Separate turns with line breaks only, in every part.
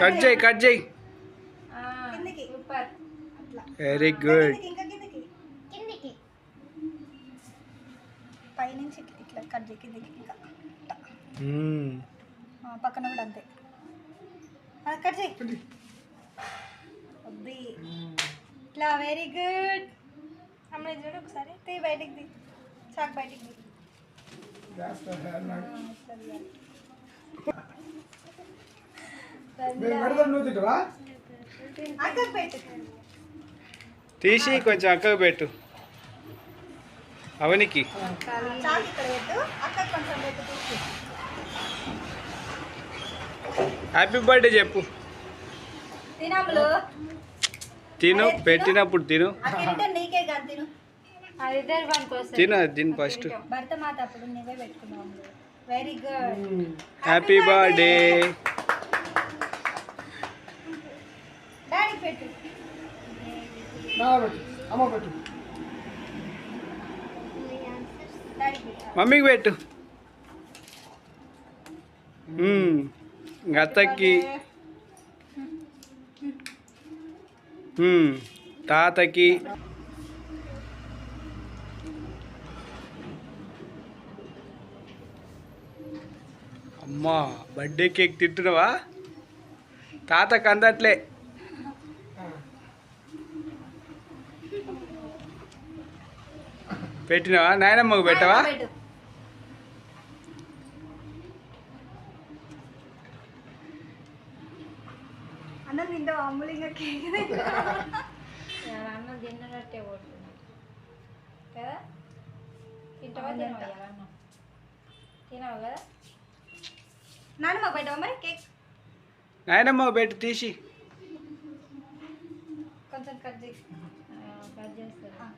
Cut
చేయి cut చేయి
కిందికి.
సూపర్.
అట్లా.
వెరీ గుడ్
కిందికి, ఇంకా కిందికి. కిందికి. పైనుంచి ఇట్లా కట్ చేయి కిందికి ఇంకా. ఆ, పక్కన కూడా అంతే. ఆ, కట్ చేయి. అబ్బి ఇట్లా వెరీ గుడ్ అమ్మ ఇది చూడు ఒకసారి. తీ బయటికి తీ. చాక్ బయటికి తీ. తీయాలి. అక్కకు పెట్టు.
తీసి కొంచెం అక్కకు పెట్టు. అవనికి. హ్యాపీ బర్త్డే చెప్పు. తిను పెట్టినప్పుడు తిను.
తిను
ఫస్ట్
భర్త మాత అప్పుడు నువ్వే పెట్టుకున్నావు very good
happy birthday
daddy పెట్టు. డాడీ పెట్టు
మమ్మీకి పెట్టు. ఇంక అత్తకి. మ్మ్. తాతకి. అమ్మా బర్త్డే కేక్ తింటున్నావా? తాతకు అందట్లే పెట్టినావా? నాయనమ్మకు పెట్టవా?
అన్నం తింటావు? అమ్ములు ఇంకా కేక్
అన్నం తిన్నట్టే కొడుతున్నాం కదా? తింటావా? తినవా? తినవు కదా?
నాన్నమ్మ పెట్టవా మరి కేక్
నాయనమ్మకు పెట్టు తీసి
కొంచెం కట్ చేసి
ఆ, కట్ చేస్తారు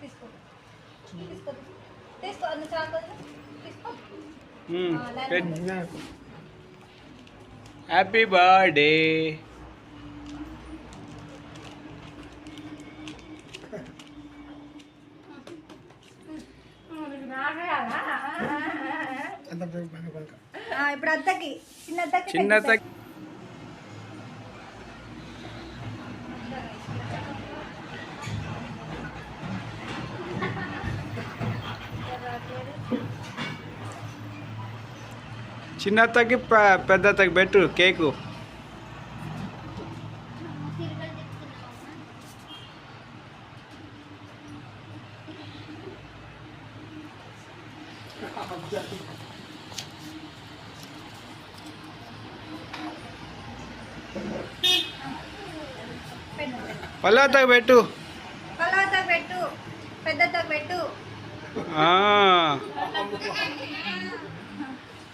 తీసుకో తీసుకో తీసుకో అన్న చాకు తీసుకో
మ్మ్.
ఆ, నాయనమ్మ.
పెట్టు హ్యాపీ బర్త్డే
ఇప్పుడు అత్తకి చిన్న అత్తకి
చిన్న
పెద్ద
తగ్- చిన్న తగ్గి పెద్ద తగ్గి పెట్టు కేకు తగ్గి పెట్టు.
పలాతా పెట్టు. పెద్ద అత్తకి పెట్టు.
ఆ,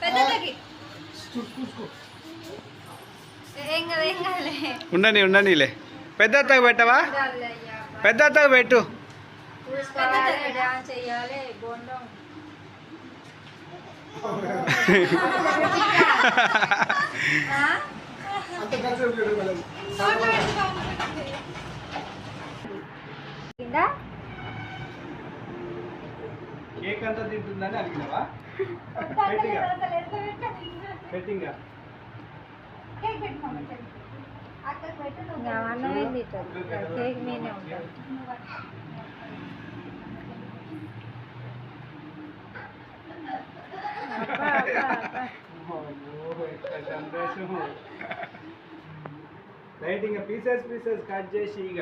పెద్ద అత్తకి కాదులే.
ఉండని ఉండనిలే. పెద్ద తగ్గి పెట్టవా పెద్ద తగ్గి పెట్టు. కేక్ అంతా తింటుందని అడిగినావా? పెట్టింగా?
కేక్ పెట్టు మమ్మీ అక్కకి పెట్టు నువ్వు
కేక్ మీనే అబ్బా, అబ్బా, అబ్బా.
సంతోషము రైట్ ఇంకా పీసెస్ పీసెస్ కట్ చేసి ఇక